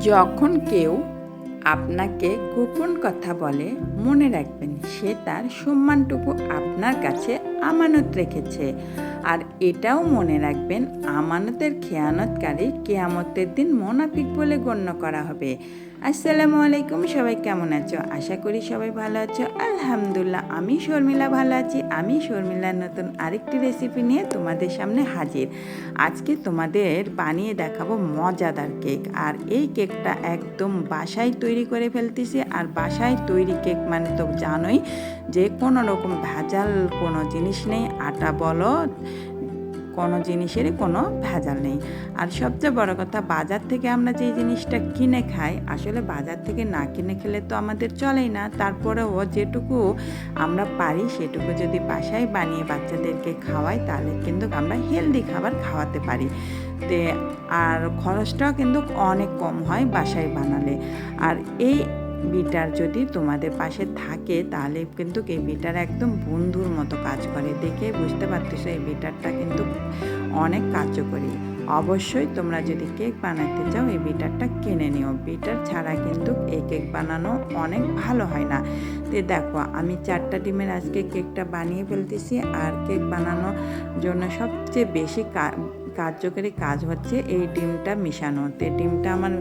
যখন কেউ আপনাকে গোপন কথা বলে, মনে রাখবেন সে তার সম্মানটুকু আপনার কাছে আমানত রেখেছে। আর এটাও মনে রাখবেন, আমানতের খেয়ানতকারী কেয়ামতের দিন মোনাফিক বলে গণ্য করা হবে। আসসালামু আলাইকুম, সবাই কেমন আছো? আশা করি সবাই ভালো আছো। আলহামদুলিল্লাহ, আমি শর্মিলা ভালো আছি। আমি শর্মিলার নতুন আরেকটি রেসিপি নিয়ে তোমাদের সামনে হাজির। আজকে তোমাদের বানিয়ে দেখাবো মজাদার কেক। আর এই কেকটা একদম বাসায় তৈরি করে ফেলতেছি। আর বাসায় তৈরি কেক মানে তো জানোই, যে কোনো রকম ভেজাল কোনো জিনিস নেই। আটা বলো কোনো জিনিসেরই কোনো ভেজাল নেই। আর সবচেয়ে বড় কথা, বাজার থেকে আমরা যে জিনিসটা কিনে খাই, আসলে বাজার থেকে না কিনে খেলে তো আমাদের চলেই না। তারপরেও যেটুকু আমরা পারি, সেটুকু যদি বাসায় বানিয়ে বাচ্চাদেরকে খাওয়াই, তাহলে কিন্তু আমরা হেলদি খাবার খাওয়াতে পারি। তে আর খরচটাও কিন্তু অনেক কম হয় বাসায় বানালে। আর এই বিটার যদি তোমাদের পাশে থাকে, তাহলে কিন্তু এই বিটার একদম বন্ধুর মতো কাজ করে। দেখে বুঝতে পারতেছো, এই বিটারটা কিন্তু অনেক কার্যকরী। অবশ্যই তোমরা যদি কেক বানাতে চাও, এই বিটারটা কিনে নিও। বিটার ছাড়া কিন্তু এই কেক বানানো অনেক ভালো হয় না। তো দেখো, আমি চারটা ডিমের আজকে কেকটা বানিয়ে ফেলতেছি। আর কেক বানানোর জন্য সবচেয়ে বেশি কার্যকরী কাজ হচ্ছে এই ডিমটা মিশানো। তো ডিমটা আমার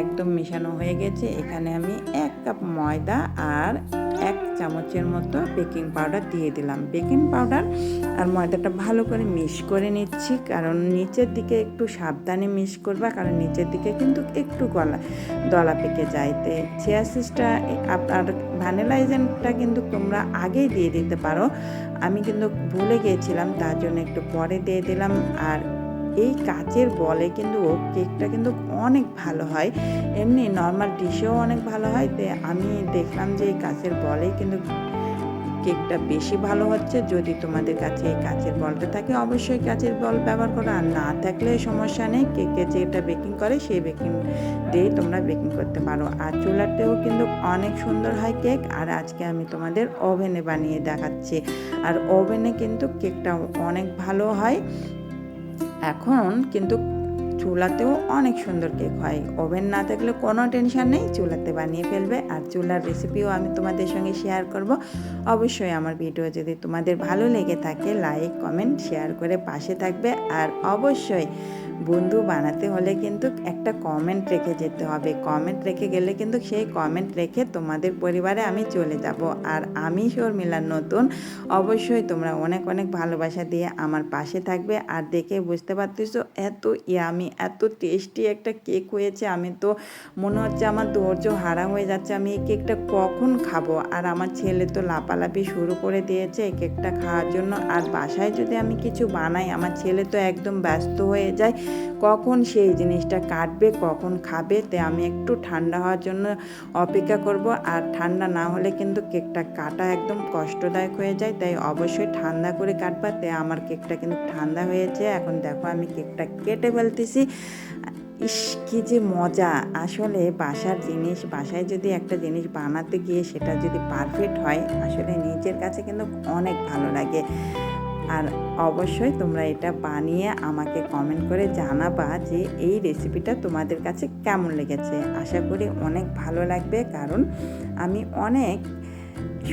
একদম মিশানো হয়ে গেছে। এখানে আমি এক কাপ ময়দা আর এক চামচের মতো বেকিং পাউডার দিয়ে দিলাম। বেকিং পাউডার আর ময়দাটা ভালো করে মিক্স করে নিচ্ছি, কারণ নিচের দিকে একটু সাবধানে মিক্স করবা, কারণ নিচের দিকে কিন্তু একটু গলা, দলা পেকে যায়। তো আপনার ভ্যানিলা এজেন্টটা কিন্তু তোমরা আগেই দিয়ে দিতে পারো। আমি কিন্তু ভুলে গিয়েছিলাম তার জন্য একটু পরে দিয়ে দিলাম। আর এই কাচের বলে কিন্তু ও কেকটা কিন্তু অনেক ভালো হয়। এমনি নর্মাল ডিশেও অনেক ভালো হয়। তো আমি দেখলাম যে এই কাচের বলে কিন্তু কেকটা বেশি ভালো হচ্ছে। যদি তোমাদের কাছে এই কাচের বলটা থাকে, অবশ্যই কাচের বল ব্যবহার করো। আর না থাকলে সমস্যা নেই। কেকে যেটা বেকিং করে, সেই বেকিং দিয়ে তোমরা বেকিং করতে পারো। আর চুলাতেও কিন্তু অনেক সুন্দর হয় কেক। আর আজকে আমি তোমাদের ওভেনে বানিয়ে দেখাচ্ছি। আর ওভেনে কিন্তু কেকটা অনেক ভালো হয়। এখন কিন্তু চুলাতেও অনেক সুন্দর কেক হয়। ওভেন না থাকলে কোনো টেনশন নেই, চুলাতে বানিয়ে ফেলবে। আর চুলার রেসিপিও আমি তোমাদের সঙ্গে শেয়ার করব। অবশ্যই আমার ভিডিও যদি তোমাদের ভালো লেগে থাকে লাইক কমেন্ট শেয়ার করে পাশে থাকবে। আর অবশ্যই বন্ধু বানাতে হলে কিন্তু একটা কমেন্ট রেখে যেতে হবে। কমেন্ট রেখে গেলে কিন্তু সেই কমেন্ট রেখে তোমাদের পরিবারে আমি চলে যাব। আর আমি শর্মিলার নতুন। অবশ্যই তোমরা অনেক অনেক ভালোবাসা দিয়ে আমার পাশে থাকবে। আর দেখে বুঝতে পারতেছো, এত ইয়ামি এত টেস্টি একটা কেক হয়েছে, আমি তো মনে হচ্ছে আমার ধৈর্য হারা হয়ে যাচ্ছে, আমি এই কেকটা কখন খাব? আর আমার ছেলে তো লাপালাপি শুরু করে দিয়েছে এই কেকটা খাওয়ার জন্য। আর বাসায় যদি আমি কিছু বানাই, আমার ছেলে তো একদম ব্যস্ত হয়ে যায়, কখন সেই জিনিসটা কাটবে, কখন খাবে, তে আমি একটু ঠান্ডা হওয়ার জন্য অপেক্ষা করব। আর ঠান্ডা না হলে কিন্তু কেকটা কাটা একদম কষ্টদায়ক হয়ে যায়, তাই অবশ্যই ঠান্ডা করে কাটবা। তে আমার কেকটা কিন্তু ঠান্ডা হয়েছে, এখন দেখো আমি কেকটা কেটে ফেলতেছি। ইস, কি যে মজা। আসলে বাসার জিনিস, বাসায় যদি একটা জিনিস বানাতে গিয়ে সেটা যদি পারফেক্ট হয়, আসলে নিজের কাছে কিন্তু অনেক ভালো লাগে। আর অবশ্যই তোমরা এটা বানিয়ে আমাকে কমেন্ট করে জানাবা যে, এই রেসিপিটা তোমাদের কাছে কেমন লেগেছে? আশা করি অনেক ভালো লাগবে, কারণ আমি অনেক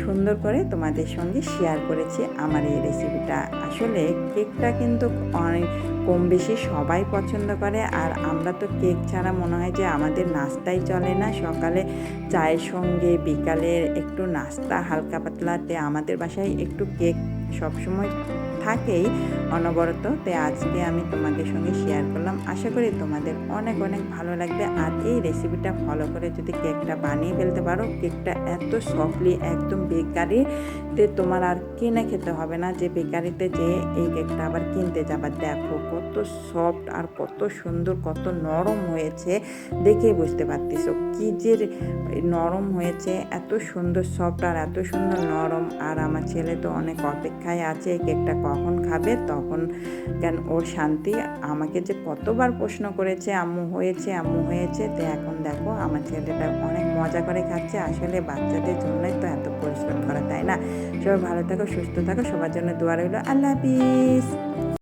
সুন্দর করে তোমাদের সঙ্গে শেয়ার করেছি আমার এই রেসিপিটা আসলে কেকটা কিন্তু অনেক কম বেশি সবাই পছন্দ করে আর আমরা তো কেক ছাড়া মনে হয় যে আমাদের নাস্তাই চলে না। সকালে চায়ের সঙ্গে, বিকালের একটু নাস্তা, হালকা পাতলাতে আমাদের বাসায় একটু কেক সবসময় থাকেই অনবরত। তো আজকে আমি তোমাদের সঙ্গে শেয়ার করলাম। আশা করি তোমাদের অনেক অনেক ভালো লাগবে। আর এই রেসিপিটা ফলো করে যদি কেকটা বানিয়ে ফেলতে পারো কেকটা এত সফটলি একদম বেকারিতে তোমার আর কিনে খেতে হবে না। যে বেকারিতে যে এই কেকটা আবার কিনতে যাবার দেখো কত সফট আর কত সুন্দর, কত নরম হয়েছে। দেখে বুঝতে পারতেছো কি যে নরম হয়েছে, এত সুন্দর সফট আর এত সুন্দর নরম। আর আমার ছেলে তো অনেক অপেক্ষায় আছে এই কেকটা কখন খাবে তখন কেন ওর শান্তি? আমাকে যে কতবার প্রশ্ন করেছে, আম্মু হয়েছে আম্মু হয়েছে। তো এখন দেখো আমার ছেলেটা অনেক মজা করে খাচ্ছে। আসলে বাচ্চাদের জন্যই তো এত পরিশ্রম করা, তাই না? সবাই ভালো থাকো, সুস্থ থাকো, সবার জন্য দোয়া রইল। আল্লাহ হাফিজ।